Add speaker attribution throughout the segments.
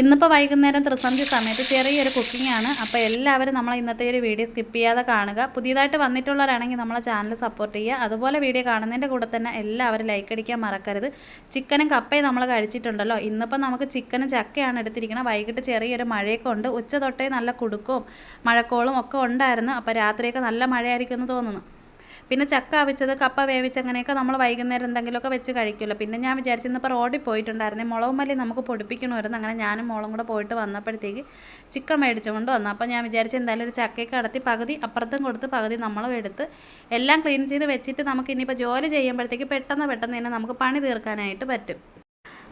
Speaker 1: ഇന്നിപ്പോൾ വൈകുന്നേരം ത്രിസന്ധ്യ സമയത്ത് ചെറിയൊരു കുക്കിംഗ് ആണ്. അപ്പോൾ എല്ലാവരും നമ്മളെ ഇന്നത്തെ ഒരു വീഡിയോ സ്കിപ്പ് ചെയ്യാതെ കാണുക. പുതിയതായിട്ട് വന്നിട്ടുള്ളവരാണെങ്കിൽ നമ്മളെ ചാനൽ സപ്പോർട്ട് ചെയ്യുക. അതുപോലെ വീഡിയോ കാണുന്നതിന്റെ കൂടെ തന്നെ എല്ലാവരും ലൈക്ക് അടിക്കാൻ മറക്കരുത്. ചിക്കനും കപ്പയും നമ്മൾ കഴിച്ചിട്ടുണ്ടല്ലോ. ഇന്നിപ്പോൾ നമുക്ക് ചിക്കനും ചക്കയാണ് എടുത്തിരിക്കുന്നത് വൈകിട്ട് ചെറിയൊരു മഴയൊക്കെ ഉണ്ട്. ഉച്ച തൊട്ടേ നല്ല കുടുക്കവും മഴക്കോളും ഒക്കെ ഉണ്ടായിരുന്നു. അപ്പോൾ രാത്രിയൊക്കെ നല്ല മഴയായിരിക്കും എന്ന് തോന്നുന്നു. പിന്നെ ചക്ക അവിച്ചത് കപ്പ വേവിച്ച് അങ്ങനെയൊക്കെ നമ്മൾ വൈകുന്നേരം എന്തെങ്കിലുമൊക്കെ വെച്ച് കഴിക്കുമല്ലോ. പിന്നെ ഞാൻ വിചാരിച്ചു ഇന്നിപ്പോൾ റോഡിൽ പോയിട്ടുണ്ടായിരുന്നേ. മുളകും മല്ലി നമുക്ക് പൊടിപ്പിക്കണമായിരുന്നു. അങ്ങനെ ഞാനും മോളും കൂടെ പോയിട്ട് വന്നപ്പോഴത്തേക്ക് ചിക്കൻ മേടിച്ചുകൊണ്ട് വന്നു. അപ്പോൾ ഞാൻ വിചാരിച്ചു എന്തായാലും ഒരു ചക്കയൊക്കെ അടത്തി പകുതി അപ്പുറത്തും കൊടുത്ത് പകുതി നമ്മളും എടുത്ത് എല്ലാം ക്ലീൻ ചെയ്ത് വെച്ചിട്ട് നമുക്ക് ഇനിയിപ്പോൾ ജോലി ചെയ്യുമ്പോഴത്തേക്ക് പെട്ടെന്ന് പെട്ടെന്ന് തന്നെ നമുക്ക് പണി തീർക്കാനായിട്ട് പറ്റും.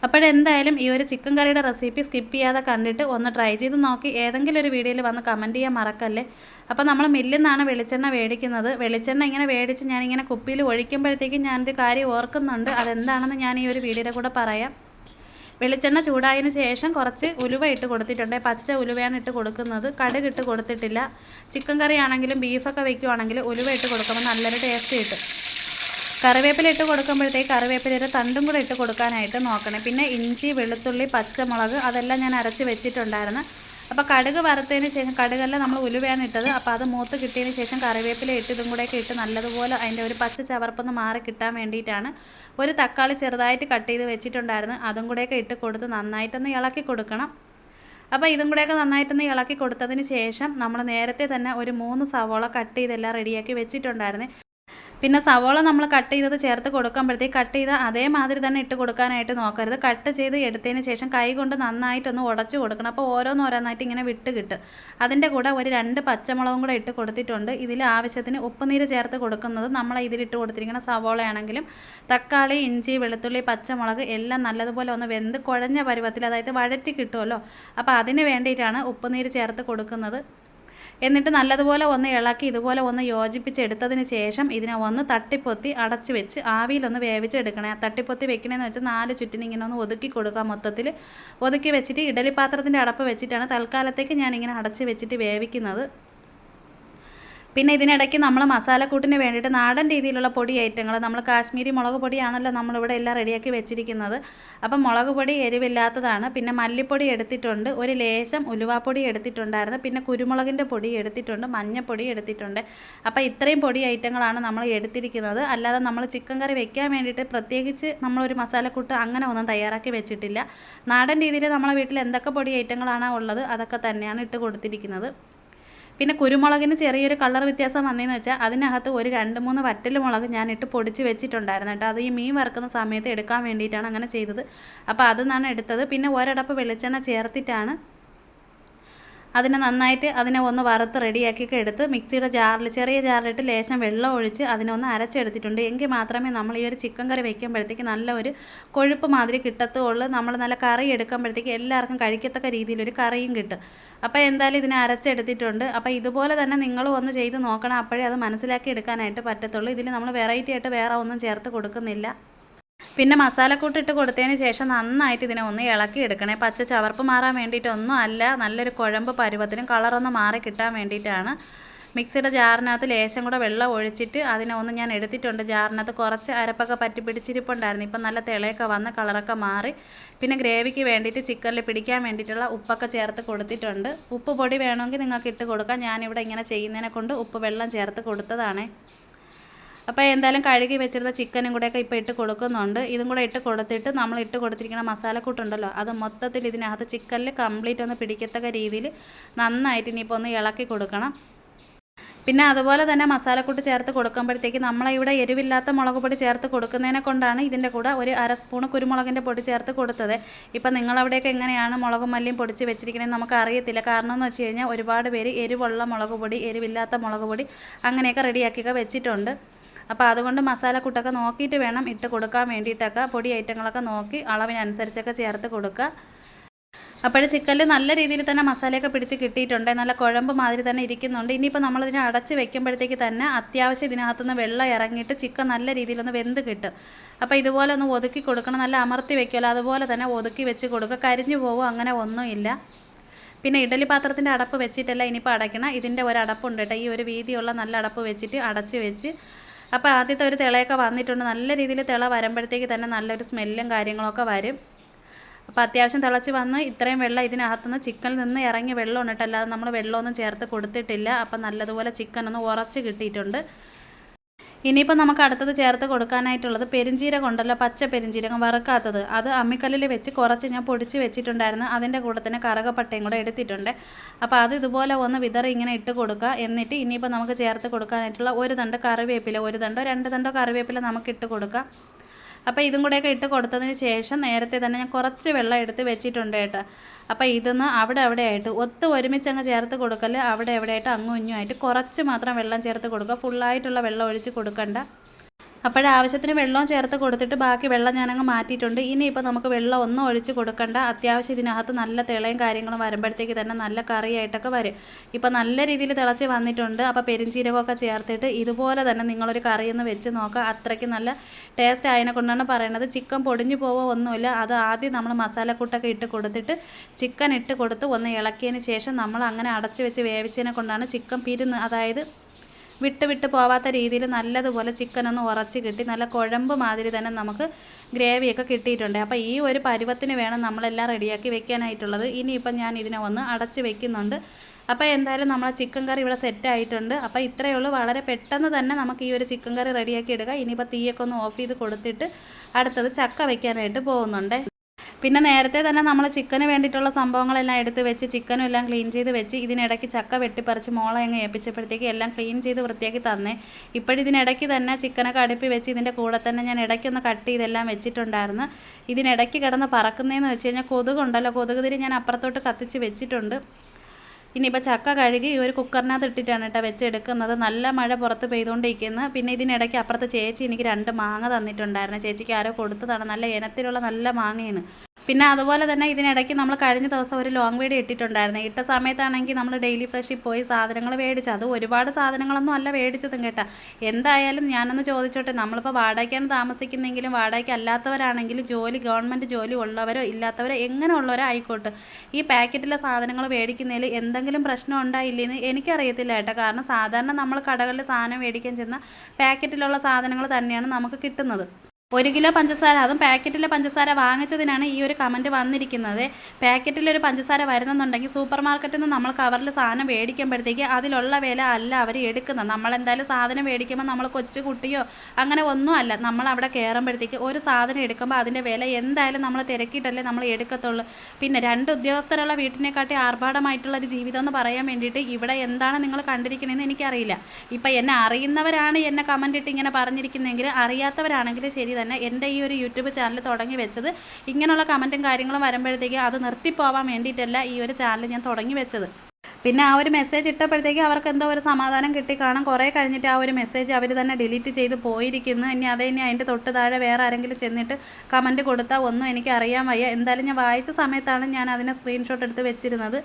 Speaker 1: അപ്പോഴെന്തായാലും ഈ ഒരു ചിക്കൻ കറിയുടെ റെസിപ്പി സ്കിപ്പ് ചെയ്യാതെ കണ്ടിട്ട് ഒന്ന് ട്രൈ ചെയ്ത് നോക്കി. ഏതെങ്കിലും ഒരു വീഡിയോയിൽ വന്ന് കമന്റ് ചെയ്യാൻ മറക്കല്ലേ? അപ്പോൾ നമ്മൾ മില്ലിൽ നിന്നാണ് വെളിച്ചെണ്ണ മേടിക്കുന്നത്. വെളിച്ചെണ്ണ ഇങ്ങനെ മേടിച്ച് ഞാനിങ്ങനെ കുപ്പിയിൽ ഒഴിക്കുമ്പോഴത്തേക്കും ഞാനൊരു കാര്യം ഓർക്കുന്നുണ്ട്. അതെന്താണെന്ന് ഞാൻ ഈ ഒരു വീഡിയോയുടെ കൂടെ പറയാം. വെളിച്ചെണ്ണ ചൂടായതിനു ശേഷം കുറച്ച് ഉലുവ ഇട്ട് കൊടുത്തിട്ടുണ്ട്. പച്ച ഉലുവയാണ് ഇട്ട് കൊടുക്കുന്നത്. കടുക് ഇട്ട് കൊടുത്തിട്ടില്ല. ചിക്കൻ കറി ആണെങ്കിലും ബീഫൊക്കെ വെക്കുവാണെങ്കിലും ഉലുവ ഇട്ട് കൊടുക്കുമ്പോൾ നല്ലൊരു ടേസ്റ്റ് കിട്ടും. കറിവേപ്പില ഇട്ട് കൊടുക്കുമ്പോഴത്തേക്ക് കറിവേപ്പിലയുടെ തണ്ടും കൂടെ ഇട്ട് കൊടുക്കാനായിട്ട് നോക്കണം. പിന്നെ ഇഞ്ചി വെളുത്തുള്ളി പച്ചമുളക് അതെല്ലാം ഞാൻ അരച്ച് വെച്ചിട്ടുണ്ടായിരുന്നു. അപ്പോൾ കടുക് വറുത്തതിന് ശേഷം കടുകല്ല നമ്മൾ ഉലുവയാണ് ഇട്ടത്. അപ്പോൾ അത് മൂത്ത് കിട്ടിയതിന് ശേഷം കറിവേപ്പില ഇട്ട് ഇതും കൂടെയൊക്കെ ഇട്ട് നല്ലതുപോലെ അതിന്റെ ഒരു പച്ച ചവർപ്പൊന്ന് മാറി കിട്ടാൻ വേണ്ടിയിട്ടാണ് ഒരു തക്കാളി ചെറുതായിട്ട് കട്ട് ചെയ്ത് വെച്ചിട്ടുണ്ടായിരുന്നു. അതും കൂടെയൊക്കെ ഇട്ട് കൊടുത്ത് നന്നായിട്ടൊന്ന് ഇളക്കി കൊടുക്കണം. അപ്പോൾ ഇതും കൂടെയൊക്കെ നന്നായിട്ടൊന്ന് ഇളക്കി കൊടുത്തതിന് ശേഷം നമ്മൾ നേരത്തെ തന്നെ ഒരു മൂന്ന് സവോള കട്ട് ചെയ്തെല്ലാം റെഡിയാക്കി വെച്ചിട്ടുണ്ടായിരുന്നു. പിന്നെ സവോള നമ്മൾ കട്ട് ചെയ്തത് ചേർത്ത് കൊടുക്കുമ്പോഴത്തേക്ക് കട്ട് ചെയ്ത അതേമാതിരി തന്നെ ഇട്ട് കൊടുക്കാനായിട്ട് നോക്കരുത്. കട്ട് ചെയ്ത് എടുത്തതിന് ശേഷം കൈ കൊണ്ട് നന്നായിട്ടൊന്ന് ഉടച്ചു കൊടുക്കണം. അപ്പോൾ ഓരോന്നോരോന്നായിട്ട് ഇങ്ങനെ വിട്ട് കിട്ടും. അതിന്റെ കൂടെ ഒരു രണ്ട് പച്ചമുളകും കൂടെ ഇട്ട് കൊടുത്തിട്ടുണ്ട്. ഇതിൽ ആവശ്യത്തിന് ഉപ്പുനീര് ചേർത്ത് കൊടുക്കുന്നത് നമ്മൾ ഇതിലിട്ട് കൊടുത്തിരിക്കുന്ന സവോളയാണെങ്കിലും തക്കാളി ഇഞ്ചി വെളുത്തുള്ളി പച്ചമുളക് എല്ലാം നല്ലതുപോലെ ഒന്ന് വെന്ത് കുഴഞ്ഞ പരുവത്തിൽ അതായത് വഴറ്റി കിട്ടുമല്ലോ അപ്പോൾ അതിന് വേണ്ടിയിട്ടാണ് ഉപ്പുനീര് ചേർത്ത് കൊടുക്കുന്നത്. എന്നിട്ട് നല്ലതുപോലെ ഒന്ന് ഇളക്കി ഇതുപോലെ ഒന്ന് യോജിപ്പിച്ചെടുത്തതിന് ശേഷം ഇതിനെ ഒന്ന് തട്ടിപ്പൊത്തി അടച്ച് വെച്ച് ആവിയിലൊന്ന് വേവിച്ചെടുക്കണേ തട്ടിപ്പൊത്തി വെക്കണേന്ന് വെച്ചാൽ നാല് ചുറ്റിന് ഇങ്ങനെ ഒന്ന് ഒതുക്കി കൊടുക്കുക മൊത്തത്തിൽ ഒതുക്കി വെച്ചിട്ട് ഇഡലി പാത്രത്തിന്റെ അടപ്പ് വെച്ചിട്ടാണ് തൽക്കാലത്തേക്ക് ഞാനിങ്ങനെ അടച്ച് വെച്ചിട്ട് വേവിക്കുന്നത്. പിന്നെ ഇതിനിടയ്ക്ക് നമ്മൾ മസാലക്കൂട്ടിന് വേണ്ടിയിട്ട് നാടൻ രീതിയിലുള്ള പൊടി ഐറ്റങ്ങൾ നമ്മൾ കാശ്മീരി മുളക് പൊടിയാണല്ലോ നമ്മളിവിടെ എല്ലാം റെഡിയാക്കി വെച്ചിരിക്കുന്നത്. അപ്പം മുളക് പൊടി എരിവില്ലാത്തതാണ്. പിന്നെ മല്ലിപ്പൊടി എടുത്തിട്ടുണ്ട്. ഒരു ലേശം ഉലുവാപ്പൊടി എടുത്തിട്ടുണ്ടായിരുന്നു. പിന്നെ കുരുമുളകിന്റെ പൊടി എടുത്തിട്ടുണ്ട്. മഞ്ഞപ്പൊടി എടുത്തിട്ടുണ്ട്. അപ്പോൾ ഇത്രയും പൊടി ഐറ്റങ്ങളാണ് നമ്മൾ എടുത്തിരിക്കുന്നത്. അല്ലാതെ നമ്മൾ ചിക്കൻ കറി വെക്കാൻ വേണ്ടിയിട്ട് പ്രത്യേകിച്ച് നമ്മളൊരു മസാലക്കൂട്ട് അങ്ങനെ ഒന്നും തയ്യാറാക്കി വെച്ചിട്ടില്ല. നാടൻ രീതിയിൽ നമ്മളെ വീട്ടിൽ എന്തൊക്കെ പൊടി ഐറ്റങ്ങളാണ് ഉള്ളത് അതൊക്കെ തന്നെയാണ് ഇട്ട് കൊടുത്തിരിക്കുന്നത്. പിന്നെ കുരുമുളകിന് ചെറിയൊരു കളർ വ്യത്യാസം വന്നതെന്ന് വെച്ചാൽ അതിനകത്ത് ഒരു രണ്ട് മൂന്ന് വറ്റൽ മുളക് ഞാനിട്ട് പൊടിച്ച് വെച്ചിട്ടുണ്ടായിരുന്നു കേട്ടോ. അത് ഈ മീൻ വറുക്കുന്ന സമയത്ത് എടുക്കാൻ വേണ്ടിയിട്ടാണ് അങ്ങനെ ചെയ്തത്. അപ്പോൾ അത് നിന്നാണ് എടുത്തത്? പിന്നെ ഒരടപ്പ് വെളിച്ചെണ്ണ ചേർത്തിട്ടാണ് അതിനെ നന്നായിട്ട് അതിനെ ഒന്ന് വറുത്ത് റെഡിയാക്കിയൊക്കെ എടുത്ത് മിക്സിയുടെ ജാറിൽ ചെറിയ ജാറിലിട്ട് ലേശം വെള്ളം ഒഴിച്ച് അതിനെ ഒന്ന് അരച്ചെടുത്തിട്ടുണ്ട്. എങ്കിൽ മാത്രമേ നമ്മൾ ഈ ഒരു ചിക്കൻ കറി വെക്കുമ്പോഴത്തേക്ക് നല്ല ഒരു കൊഴുപ്പ് മാതിരി കിട്ടത്തുള്ളൂ. നമ്മൾ നല്ല കറി എടുക്കുമ്പോഴത്തേക്ക് എല്ലാവർക്കും കഴിക്കത്തക്ക രീതിയിലൊരു കറിയും കിട്ടും. അപ്പോൾ എന്തായാലും ഇതിനെ അരച്ചെടുത്തിട്ടുണ്ട്. അപ്പോൾ ഇതുപോലെ തന്നെ നിങ്ങൾ ഒന്ന് ചെയ്ത് നോക്കണം. അപ്പോഴേ അത് മനസ്സിലാക്കി എടുക്കാനായിട്ട് പറ്റത്തുള്ളൂ. ഇതിൽ നമ്മൾ വെറൈറ്റി ആയിട്ട് വേറെ ഒന്നും ചേർത്ത് കൊടുക്കുന്നില്ല. പിന്നെ മസാലക്കൂട്ട് ഇട്ട് കൊടുത്തതിന് ശേഷം നന്നായിട്ട് ഇതിനെ ഒന്ന് ഇളക്കി എടുക്കണേ. പച്ച ചവർപ്പ് മാറാൻ വേണ്ടിയിട്ടൊന്നും അല്ല. നല്ലൊരു കുഴമ്പ് പരുവത്തിനും കളറൊന്ന് മാറി കിട്ടാൻ വേണ്ടിയിട്ടാണ്. മിക്സിയുടെ ജാറിനകത്ത് ലേശം കൂടെ വെള്ളം ഒഴിച്ചിട്ട് അതിനെ ഒന്ന് ഞാൻ എടുത്തിട്ടുണ്ട്. ജാറിനകത്ത് കുറച്ച് അരപ്പൊക്കെ പറ്റി പിടിച്ചിരിപ്പുണ്ടായിരുന്നു. ഇപ്പം നല്ല തിളയൊക്കെ വന്ന് കളറൊക്കെ മാറി. പിന്നെ ഗ്രേവിക്ക് വേണ്ടിയിട്ട് ചിക്കനിൽ പിടിക്കാൻ വേണ്ടിയിട്ടുള്ള ഉപ്പൊക്കെ ചേർത്ത് കൊടുത്തിട്ടുണ്ട്. ഉപ്പ് പൊടി വേണമെങ്കിൽ നിങ്ങൾക്ക് ഇട്ട് കൊടുക്കാം. ഞാനിവിടെ ഇങ്ങനെ ചെയ്യുന്നതിനെ കൊണ്ട് ഉപ്പ് വെള്ളം ചേർത്ത് കൊടുത്തതാണേ. അപ്പോൾ എന്തായാലും കഴുകി വെച്ചിരുന്ന ചിക്കനും കൂടെയൊക്കെ ഇപ്പോൾ ഇട്ട് കൊടുക്കുന്നുണ്ട്. ഇതും കൂടെ ഇട്ട് കൊടുത്തിട്ട് നമ്മൾ ഇട്ട് കൊടുത്തിരിക്കുന്ന മസാലക്കൂട്ടുണ്ടല്ലോ അത് മൊത്തത്തിൽ ഇതിനകത്ത് ചിക്കനിൽ കംപ്ലീറ്റ് ഒന്ന് പിടിക്കത്തക്ക രീതിയിൽ നന്നായിട്ട് ഇനിയിപ്പോൾ ഒന്ന് ഇളക്കി കൊടുക്കണം. പിന്നെ അതുപോലെ തന്നെ മസാലക്കൂട്ട് ചേർത്ത് കൊടുക്കുമ്പോഴത്തേക്ക് നമ്മളിവിടെ എരിവില്ലാത്ത മുളക് പൊടി ചേർത്ത് കൊടുക്കുന്നതിനെ കൊണ്ടാണ് ഇതിന്റെ കൂടെ ഒരു അര സ്പൂൺ കുരുമുളകിന്റെ പൊടി ചേർത്ത് കൊടുത്തത്. ഇപ്പം നിങ്ങളവിടെയൊക്കെ എങ്ങനെയാണ് മുളകും മല്ലിയും പൊടിച്ച് വെച്ചിരിക്കണമെന്ന് നമുക്ക് അറിയത്തില്ല. കാരണം എന്ന് വെച്ച് കഴിഞ്ഞാൽ ഒരുപാട് പേര് എരിവുള്ള മുളക് പൊടി എരിവില്ലാത്ത മുളക് പൊടി അങ്ങനെയൊക്കെ റെഡിയാക്കിയൊക്കെ വെച്ചിട്ടുണ്ട്. അപ്പോൾ അതുകൊണ്ട് മസാലക്കൂട്ടൊക്കെ നോക്കിയിട്ട് വേണം ഇട്ട് കൊടുക്കാൻ വേണ്ടിയിട്ടൊക്കെ പൊടി ഐറ്റങ്ങളൊക്കെ നോക്കി അളവിനനുസരിച്ചൊക്കെ ചേർത്ത് കൊടുക്കുക. അപ്പോൾ ചിക്കനിൽ നല്ല രീതിയിൽ തന്നെ മസാലയൊക്കെ പിടിച്ച് കിട്ടിയിട്ടുണ്ട്. നല്ല കുഴമ്പ് മാതിരി തന്നെ ഇരിക്കുന്നുണ്ട്. ഇനിയിപ്പോൾ നമ്മളിതിനെ അടച്ച് വെക്കുമ്പോഴത്തേക്ക് തന്നെ അത്യാവശ്യം ഇതിനകത്തുനിന്ന് വെള്ളം ഇറങ്ങിയിട്ട് ചിക്കൻ നല്ല രീതിയിലൊന്ന് വെന്ത് കിട്ടും. അപ്പോൾ ഇതുപോലെ ഒന്ന് ഒതുക്കി കൊടുക്കണം. നല്ല അമർത്തി വെക്കുമല്ലോ അതുപോലെ തന്നെ ഒതുക്കി വെച്ച് കൊടുക്കുക. കരിഞ്ഞു പോകും അങ്ങനെ ഒന്നുമില്ല പിന്നെ ഇഡലി പാത്രത്തിന്റെ അടപ്പ് വെച്ചിട്ടല്ല ഇനിയിപ്പോൾ അടയ്ക്കണം. ഇതിന്റെ ഒരു അടപ്പുണ്ട് കേട്ടോ. ഈ ഒരു വീതിയുള്ള നല്ല അടപ്പ് വെച്ചിട്ട് അടച്ച് വെച്ച് അപ്പോൾ ആദ്യത്തെ ഒരു തിളയൊക്കെ വന്നിട്ടുണ്ട്. നല്ല രീതിയിൽ തിള വരുമ്പോഴത്തേക്ക് തന്നെ നല്ലൊരു സ്മെല്ലും കാര്യങ്ങളൊക്കെ വരും. അപ്പോൾ അത്യാവശ്യം തിളച്ച് വന്ന് ഇത്രയും വെള്ളം ഇതിനകത്തുനിന്ന് ചിക്കനിൽ നിന്ന് ഇറങ്ങി വെള്ളം ഉണ്ടിട്ട് അല്ലാതെ നമ്മൾ വെള്ളമൊന്നും ചേർത്ത് കൊടുത്തിട്ടില്ല. അപ്പം നല്ലതുപോലെ ചിക്കൻ ഒന്ന് ഉറച്ച് കിട്ടിയിട്ടുണ്ട്. ഇനിയിപ്പോൾ നമുക്ക് അടുത്തത് ചേർത്ത് കൊടുക്കാനായിട്ടുള്ളത് പെരിഞ്ചീരകം ഉണ്ടല്ലോ പച്ച പെരിഞ്ചീരകം വറുക്കാത്തത്. അത് അമ്മിക്കല്ലിൽ വെച്ച് കുറച്ച് ഞാൻ പൊടിച്ച് വെച്ചിട്ടുണ്ടായിരുന്നു. അതിന്റെ കൂടെ തന്നെ കറകപ്പട്ടയും കൂടെ എടുത്തിട്ടുണ്ട്. അപ്പോൾ അത് ഇതുപോലെ ഒന്ന് വിതറി ഇങ്ങനെ ഇട്ട് കൊടുക്കുക. എന്നിട്ട് ഇനിയിപ്പോൾ നമുക്ക് ചേർത്ത് കൊടുക്കാനായിട്ടുള്ള ഒരു തണ്ട് കറിവേപ്പില ഒരു തണ്ടോ രണ്ട് തണ്ടോ കറിവേപ്പില നമുക്ക് ഇട്ട് കൊടുക്കാം. അപ്പോൾ ഇതും കൂടെയൊക്കെ ഇട്ട് കൊടുത്തതിന് ശേഷം നേരത്തെ തന്നെ ഞാൻ കുറച്ച് വെള്ളം എടുത്ത് വെച്ചിട്ടുണ്ട് കേട്ടോ. അപ്പോൾ ഇതൊന്ന് അവിടെ അവിടെ ആയിട്ട് ഒത്ത് ഒരുമിച്ച് അങ്ങ് ചേർത്ത് കൊടുക്കൽ അവിടെ എവിടെ ആയിട്ട് അങ്ങും ഇങ്ങും ആയിട്ട് കുറച്ച് മാത്രം വെള്ളം ചേർത്ത് കൊടുക്കുക. ഫുള്ളായിട്ടുള്ള വെള്ളം ഒഴിച്ച് കൊടുക്കണ്ട. അപ്പോഴാവശ്യത്തിന് വെള്ളവും ചേർത്ത് കൊടുത്തിട്ട് ബാക്കി വെള്ളം ഞാനങ്ങ് മാറ്റിയിട്ടുണ്ട്. ഇനി ഇനിയിപ്പോൾ നമുക്ക് വെള്ളം ഒന്നും ഒഴിച്ച് കൊടുക്കണ്ട. അത്യാവശ്യം ഇതിനകത്ത് നല്ല തിളയും കാര്യങ്ങളും വരുമ്പോഴത്തേക്ക് തന്നെ നല്ല കറിയായിട്ടൊക്കെ വരും. ഇപ്പോൾ നല്ല രീതിയിൽ തിളച്ച് വന്നിട്ടുണ്ട്. അപ്പോൾ പെരിഞ്ചീരകമൊക്കെ ചേർത്തിട്ട് ഇതുപോലെ തന്നെ നിങ്ങളൊരു കറിയൊന്ന് വെച്ച് നോക്കുക അത്രയ്ക്ക് നല്ല ടേസ്റ്റ് ആയതിനെ കൊണ്ടാണ് പറയുന്നത് ചിക്കൻ പൊടിഞ്ഞു പോവോ ഒന്നുമില്ല. അത് ആദ്യം നമ്മൾ മസാലക്കൂട്ടൊക്കെ ഇട്ട് കൊടുത്തിട്ട് ചിക്കൻ ഇട്ട് കൊടുത്ത് ഒന്ന് ഇളക്കിയതിന് ശേഷം നമ്മൾ അങ്ങനെ അടച്ച് വെച്ച് വേവിച്ചതിനെ കൊണ്ടാണ് ചിക്കൻ പിരുന്ന് അതായത് വിട്ട് വിട്ട് പോവാത്ത രീതിയിൽ നല്ലതുപോലെ ചിക്കൻ ഒന്ന് ഉറച്ച് കിട്ടി. നല്ല കുഴമ്പ് മാതിരി തന്നെ നമുക്ക് ഗ്രേവിയൊക്കെ കിട്ടിയിട്ടുണ്ട്. അപ്പോൾ ഈ ഒരു പരുവത്തിന് വേണം നമ്മളെല്ലാം റെഡിയാക്കി വെക്കാനായിട്ടുള്ളത്. ഇനിയിപ്പം ഞാൻ ഇതിനെ ഒന്ന് അടച്ച് വെക്കുന്നുണ്ട്. അപ്പോൾ എന്തായാലും നമ്മളെ ചിക്കൻ കറി ഇവിടെ സെറ്റ് ആയിട്ടുണ്ട്. അപ്പോൾ ഇത്രയേ ഉള്ളൂ. വളരെ പെട്ടെന്ന് തന്നെ നമുക്ക് ഈ ഒരു ചിക്കൻ കറി റെഡിയാക്കി എടുക്കാം. ഇനിയിപ്പോൾ തീയൊക്കെ ഒന്ന് ഓഫ് ചെയ്ത് കൊടുത്തിട്ട് അടുത്തത് ചക്ക വെക്കാനായിട്ട് പോകുന്നുണ്ട്. പിന്നെ നേരത്തെ തന്നെ നമ്മൾ ചിക്കന് വേണ്ടിയിട്ടുള്ള സംഭവങ്ങളെല്ലാം എടുത്ത് വെച്ച് ചിക്കനും എല്ലാം ക്ലീൻ ചെയ്ത് വെച്ച് ഇതിനിടയ്ക്ക് ചക്ക വെട്ടിപ്പറിച്ച് മോളെ അങ്ങ് ഏൽപ്പിച്ചപ്പോഴത്തേക്ക് എല്ലാം ക്ലീൻ ചെയ്ത് വൃത്തിയാക്കി തന്നേ. ഇപ്പോഴിതിനിടയ്ക്ക് തന്നെ ചിക്കനൊക്കെ അടുപ്പി വെച്ച് ഇതിന്റെ കൂടെ തന്നെ ഞാൻ ഇടയ്ക്കൊന്ന് കട്ട് ചെയ്തെല്ലാം വെച്ചിട്ടുണ്ടായിരുന്നു. ഇതിനിടയ്ക്ക് കിടന്ന് പറക്കുന്നതെന്ന് വെച്ച് കഴിഞ്ഞാൽ കൊതുകുണ്ടല്ലോ കൊതുക് തിരി ഞാൻ അപ്പുറത്തോട്ട് കത്തിച്ച് വെച്ചിട്ടുണ്ട്. ഇനിയിപ്പോൾ ചക്ക കഴുകി ഒരു കുക്കറിനകത്ത് ഇട്ടിട്ടാണ് കേട്ടോ വെച്ചെടുക്കുന്നത് നല്ല മഴ പുറത്ത് പെയ്തുകൊണ്ടിരിക്കുന്നത് പിന്നെ ഇതിനിടയ്ക്ക് അപ്പുറത്ത് ചേച്ചി എനിക്ക് രണ്ട് മാങ്ങ തന്നിട്ടുണ്ടായിരുന്നു. ചേച്ചിക്ക് ആരോ കൊടുത്തതാണ്. നല്ല ഇനത്തിലുള്ള നല്ല മാങ്ങയാണ്. പിന്നെ അതുപോലെ തന്നെ ഇതിനിടയ്ക്ക് നമ്മൾ കഴിഞ്ഞ ദിവസം ഒരു ലോങ് വീഡിയോ ഇട്ടിട്ടുണ്ടായിരുന്നു. ഇട്ട സമയത്താണെങ്കിൽ നമ്മൾ ഡെയിലി ഫ്രഷിൽ പോയി സാധനങ്ങൾ മേടിച്ചു. അത് ഒരുപാട് സാധനങ്ങളൊന്നും അല്ല മേടിച്ചതും കേട്ടോ. എന്തായാലും ഞാനൊന്ന് ചോദിച്ചോട്ടെ നമ്മളിപ്പോൾ വാടകയ്ക്കാണ് താമസിക്കുന്നെങ്കിലും വാടകയ്ക്ക് അല്ലാത്തവരാണെങ്കിലും ജോലി ഗവൺമെന്റ് ജോലി ഉള്ളവരോ ഇല്ലാത്തവരോ എങ്ങനെ ഉള്ളവരോ ആയിക്കോട്ടെ. ഈ പാക്കറ്റിലെ സാധനങ്ങൾ മേടിക്കുന്നതിൽ എന്തെങ്കിലും പ്രശ്നം ഉണ്ടായില്ലെന്ന് എനിക്കറിയത്തില്ല കേട്ടോ. കാരണം സാധാരണ നമ്മൾ കടകളിൽ സാധനം മേടിക്കാൻ ചെന്ന പാക്കറ്റിലുള്ള സാധനങ്ങൾ തന്നെയാണ് നമുക്ക് കിട്ടുന്നത്. ഒരു കിലോ പഞ്ചസാര അതും പാക്കറ്റിലെ പഞ്ചസാര വാങ്ങിച്ചതിനാണ് ഈ ഒരു കമന്റ് വന്നിരിക്കുന്നത്. പാക്കറ്റിലൊരു പഞ്ചസാര വരുന്നെന്നുണ്ടെങ്കിൽ സൂപ്പർ മാർക്കറ്റിൽ നിന്ന് നമ്മൾ കവറിൽ സാധനം മേടിക്കുമ്പോഴത്തേക്ക് അതിലുള്ള വില അല്ല അവർ എടുക്കുന്നത്. നമ്മളെന്തായാലും സാധനം മേടിക്കുമ്പോൾ നമ്മൾ കൊച്ചു കുട്ടിയോ അങ്ങനെ ഒന്നും അല്ല. നമ്മൾ അവിടെ കയറുമ്പോഴത്തേക്ക് ഒരു സാധനം എടുക്കുമ്പോൾ അതിന്റെ വില എന്തായാലും നമ്മൾ തിരക്കിയിട്ടല്ലേ നമ്മൾ എടുക്കത്തുള്ളൂ. പിന്നെ രണ്ട് ഉദ്യോഗസ്ഥരുള്ള വീട്ടിനെക്കാട്ടി ആർഭാടമായിട്ടുള്ള ഒരു ജീവിതം എന്ന് പറയാൻ വേണ്ടിയിട്ട് ഇവിടെ എന്താണ് നിങ്ങൾ കണ്ടിരിക്കണമെന്ന് എനിക്കറിയില്ല. ഇപ്പം എന്നെ അറിയുന്നവരാണ് എന്നെ കമന്റ് ഇട്ട് ഇങ്ങനെ പറഞ്ഞിരിക്കുന്നതെങ്കിൽ അറിയാത്തവരാണെങ്കിൽ ശരി തന്നെ എന്റെ ഈ ഒരു യൂട്യൂബ് ചാനൽ തുടങ്ങി വെച്ചത് ഇങ്ങനെയുള്ള കമന്റും കാര്യങ്ങളും വരുമ്പോഴത്തേക്ക് അത് നിർത്തിപ്പോവാൻ വേണ്ടിയിട്ടല്ല ഈ ഒരു ചാനൽ ഞാൻ തുടങ്ങി വെച്ചത്. പിന്നെ ആ ഒരു മെസ്സേജ് ഇട്ടപ്പോഴത്തേക്ക് അവർക്ക് എന്തോ ഒരു സമാധാനം കിട്ടി. കാണാം കുറേ കഴിഞ്ഞിട്ട് ആ ഒരു മെസ്സേജ് അവർ തന്നെ ഡിലീറ്റ് ചെയ്ത് പോയിരിക്കുന്നു. ഇനി അതേ ഇനി അതിന്റെ തൊട്ട് താഴെ വേറെ ആരെങ്കിലും ചെന്നിട്ട് കമന്റ് കൊടുത്താൽ ഒന്നും എനിക്ക് അറിയാൻ വയ്യ. എന്തായാലും ഞാൻ വായിച്ച സമയത്താണ് ഞാൻ അതിനെ സ്ക്രീൻഷോട്ട് എടുത്ത് വെച്ചിരുന്നത്.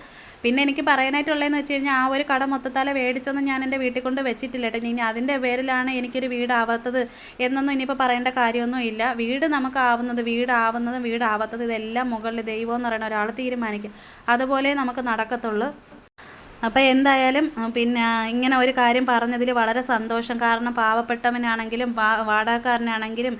Speaker 1: പിന്നെ എനിക്ക് പറയാനായിട്ടുള്ളതെന്ന് വെച്ച് കഴിഞ്ഞാൽ ആ ഒരു കട മൊത്തത്താലെ മേടിച്ചൊന്നും ഞാൻ എന്റെ വീട്ടിൽ കൊണ്ട് വെച്ചിട്ടില്ല കേട്ടോ. ഇനി അതിന്റെ പേരിലാണ് എനിക്കൊരു വീടാവാത്തത് എന്നൊന്നും ഇനിയിപ്പോൾ പറയേണ്ട കാര്യമൊന്നും ഇല്ല. വീട് നമുക്ക് ആവുന്നത് വീടാവുന്നതും വീടാവാത്തത് ഇതെല്ലാം മുകളിൽ ദൈവം എന്ന് പറയുന്ന ഒരാൾ തീരുമാനിക്കും. അതുപോലെ നമുക്ക് നടക്കത്തുള്ളൂ. അപ്പോൾ എന്തായാലും പിന്നെ ഇങ്ങനെ ഒരു കാര്യം പറഞ്ഞതിൽ വളരെ സന്തോഷം. കാരണം പാവപ്പെട്ടവനാണെങ്കിലും വാടാക്കാരനാണെങ്കിലും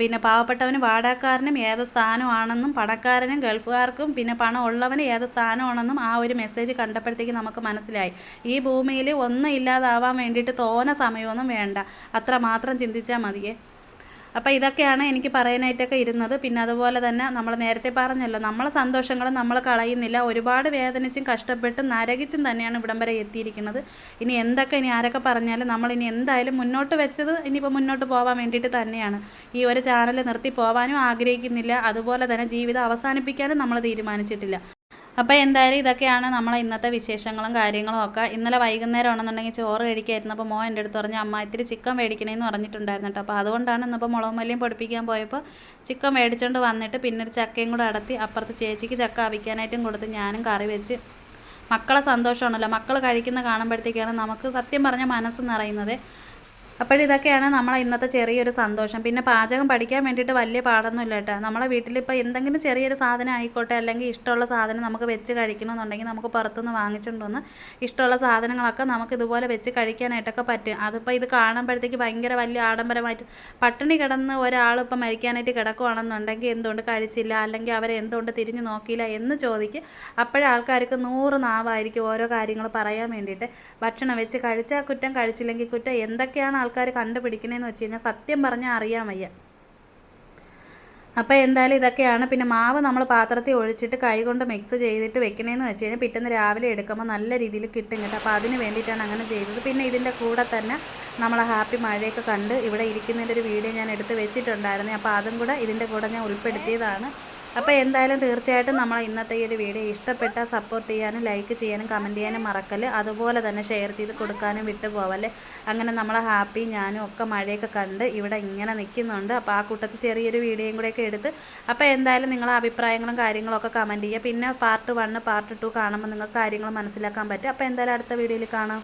Speaker 1: പിന്നെ പാവപ്പെട്ടവനും വാടാക്കാരനും ഏത് സ്ഥാനമാണെന്നും പണക്കാരനും ഗൾഫുകാർക്കും പിന്നെ പണം ഉള്ളവന് ഏത് സ്ഥാനമാണെന്നും ആ ഒരു മെസ്സേജ് കണ്ടപ്പോഴത്തേക്ക് നമുക്ക് മനസ്സിലായി. ഈ ഭൂമിയിൽ ഒന്നും ഇല്ലാതാവാൻ വേണ്ടിയിട്ട് തോന സമയമൊന്നും വേണ്ട. അത്ര മാത്രം ചിന്തിച്ചാൽ മതിയേ. അപ്പോൾ ഇതൊക്കെയാണ് എനിക്ക് പറയാനായിട്ടൊക്കെ ഇരുന്നത്. പിന്നെ അതുപോലെ തന്നെ നമ്മൾ നേരത്തെ പറഞ്ഞല്ലോ നമ്മളെ സന്തോഷങ്ങൾ നമ്മൾ കളയുന്നില്ല. ഒരുപാട് വേദനിച്ചും കഷ്ടപ്പെട്ടും നരകിച്ചും തന്നെയാണ് ഇവിടം വരെ എത്തിയിരിക്കുന്നത്. ഇനി എന്തൊക്കെ ഇനി ആരൊക്കെ പറഞ്ഞാലും നമ്മൾ ഇനി എന്തായാലും മുന്നോട്ട് വെച്ചത് ഇനിയിപ്പോൾ മുന്നോട്ട് പോകാൻ വേണ്ടിയിട്ട് തന്നെയാണ്. ഈ ഒരു ചാനൽ നിർത്തി പോകാനും ആഗ്രഹിക്കുന്നില്ല. അതുപോലെ തന്നെ ജീവിതം അവസാനിപ്പിക്കാനും നമ്മൾ തീരുമാനിച്ചിട്ടില്ല. അപ്പോൾ എന്തായാലും ഇതൊക്കെയാണ് നമ്മളെ ഇന്നത്തെ വിശേഷങ്ങളും കാര്യങ്ങളും ഒക്കെ. ഇന്നലെ വൈകുന്നേരം ആണെന്നുണ്ടെങ്കിൽ ചോറ് കഴിക്കായിരുന്നു. അപ്പോൾ മോൻ എന്റെ അടുത്ത് പറഞ്ഞു അമ്മ ഇത്തിരി ചിക്കൻ മേടിക്കണേന്ന് പറഞ്ഞിട്ടുണ്ടായിരുന്നു കേട്ടോ. അപ്പോൾ അതുകൊണ്ടാണ് ഇന്നിപ്പോൾ മുളക് മല്ലിയും പൊടിപ്പിക്കാൻ പോയപ്പോൾ ചിക്കൻ മേടിച്ചുകൊണ്ട് വന്നിട്ട് പിന്നെ ഒരു ചക്കയും കൂടെ അടത്തി അപ്പുറത്ത് ചേച്ചിക്ക് ചക്ക അവിക്കാനായിട്ടും കൊടുത്ത് ഞാനും കറി വെച്ച്. മക്കളെ സന്തോഷമാണല്ലോ. മക്കൾ കഴിക്കുന്ന കാണുമ്പോഴത്തേക്കാണ് നമുക്ക് സത്യം പറഞ്ഞാൽ മനസ്സ് നിറയുന്നത്. അപ്പോഴിതൊക്കെയാണ് നമ്മളെ ഇന്നത്തെ ചെറിയൊരു സന്തോഷം. പിന്നെ പാചകം പഠിക്കാൻ വേണ്ടിയിട്ട് വലിയ പാടൊന്നുമില്ല കേട്ടോ. നമ്മളെ വീട്ടിലിപ്പോൾ എന്തെങ്കിലും ചെറിയൊരു സാധനം ആയിക്കോട്ടെ അല്ലെങ്കിൽ ഇഷ്ടമുള്ള സാധനം നമുക്ക് വെച്ച് കഴിക്കണമെന്നുണ്ടെങ്കിൽ നമുക്ക് പുറത്തുനിന്ന് വാങ്ങിച്ചുകൊണ്ട് വന്ന് ഇഷ്ടമുള്ള സാധനങ്ങളൊക്കെ നമുക്ക് ഇതുപോലെ വെച്ച് കഴിക്കാനായിട്ടൊക്കെ പറ്റും. അതിപ്പോൾ ഇത് കാണുമ്പോഴത്തേക്ക് ഭയങ്കര വലിയ ആഡംബരമായിട്ട് പട്ടിണി കിടന്ന് ഒരാൾ ഇപ്പം മരിക്കാനായിട്ട് കിടക്കുവാണെന്നുണ്ടെങ്കിൽ എന്തുകൊണ്ട് കഴിച്ചില്ല അല്ലെങ്കിൽ അവരെ എന്തുകൊണ്ട് തിരിഞ്ഞു നോക്കിയില്ല എന്ന് ചോദിക്കും അപ്പോഴേ ആൾക്കാർക്ക് നൂറ് നാവായിരിക്കും ഓരോ കാര്യങ്ങൾ പറയാൻ വേണ്ടിയിട്ട്. ഭക്ഷണം വെച്ച് കഴിച്ചാൽ കുറ്റം കഴിച്ചില്ലെങ്കിൽ കുറ്റം എന്തൊക്കെയാണ് ആൾക്കാർ കണ്ടുപിടിക്കണേന്ന് വെച്ച് കഴിഞ്ഞാൽ സത്യം പറഞ്ഞാൽ അറിയാൻ വയ്യ. അപ്പോൾ എന്തായാലും ഇതൊക്കെയാണ്. പിന്നെ മാവ് നമ്മൾ പാത്രത്തിൽ ഒഴിച്ചിട്ട് കൈകൊണ്ട് മിക്സ് ചെയ്തിട്ട് വെക്കണേന്ന് വെച്ച് കഴിഞ്ഞാൽ പിറ്റേന്ന് രാവിലെ എടുക്കുമ്പോൾ നല്ല രീതിയിൽ കിട്ടും കേട്ടോ. അപ്പോൾ അതിന് വേണ്ടിയിട്ടാണ് അങ്ങനെ ചെയ്തത്. പിന്നെ ഇതിന്റെ കൂടെ തന്നെ നമ്മൾ ഹാപ്പി മഴയൊക്കെ കണ്ട് ഇവിടെ ഇരിക്കുന്നതിന്റെ ഒരു വീഡിയോ ഞാൻ എടുത്ത് വെച്ചിട്ടുണ്ടായിരുന്നു. അപ്പോൾ അതും കൂടെ ഇതിന്റെ കൂടെ ഞാൻ ഉൾപ്പെടുത്തിയതാണ്. അപ്പോൾ എന്തായാലും തീർച്ചയായിട്ടും നമ്മൾ ഇന്നത്തെ ഈ ഒരു വീഡിയോ ഇഷ്ടപ്പെട്ടാൽ സപ്പോർട്ട് ചെയ്യാനും ലൈക്ക് ചെയ്യാനും കമന്റ് ചെയ്യാനും മറക്കൽ. അതുപോലെ തന്നെ ഷെയർ ചെയ്ത് കൊടുക്കാനും വിട്ടു പോവല്ലേ. അങ്ങനെ നമ്മൾ ഹാപ്പി ഞാനും ഒക്കെ മഴയൊക്കെ കണ്ട് ഇവിടെ ഇങ്ങനെ നിൽക്കുന്നുണ്ട് അപ്പോൾ ആ കൂട്ടത്തിൽ ചെറിയൊരു വീഡിയോയും കൂടെയൊക്കെ എടുത്ത് അപ്പോൾ എന്തായാലും നിങ്ങളെ അഭിപ്രായങ്ങളും കാര്യങ്ങളൊക്കെ കമന്റ് ചെയ്യുക. പിന്നെ പാർട്ട് വണ്ണ് പാർട്ട് ടു കാണുമ്പോൾ നിങ്ങൾക്ക് കാര്യങ്ങൾ മനസ്സിലാക്കാൻ പറ്റും. അപ്പോൾ എന്തായാലും അടുത്ത വീഡിയോയിൽ കാണാം.